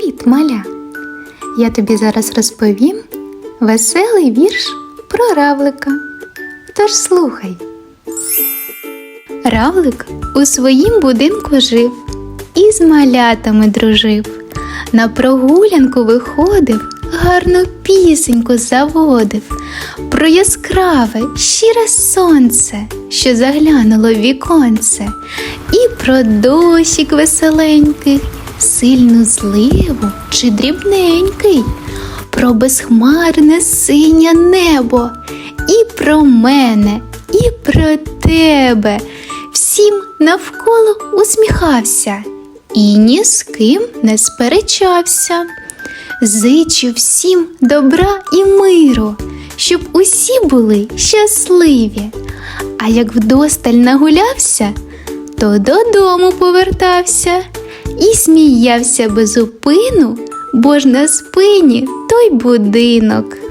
Привіт, маля! Я тобі зараз розповім веселий вірш про равлика. Тож слухай. Равлик у своїм будинку жив і з малятами дружив. На прогулянку виходив, гарну пісеньку заводив про яскраве, щире сонце, що заглянуло в віконце, і про дощик веселенький, сильну зливу чи дрібненький, про безхмарне синє небо, і про мене, і про тебе. Всім навколо усміхався і ні з ким не сперечався. Зичу всім добра і миру, щоб усі були щасливі. А як вдосталь нагулявся, то додому повертався і сміявся без упину, бо ж на спині той будинок.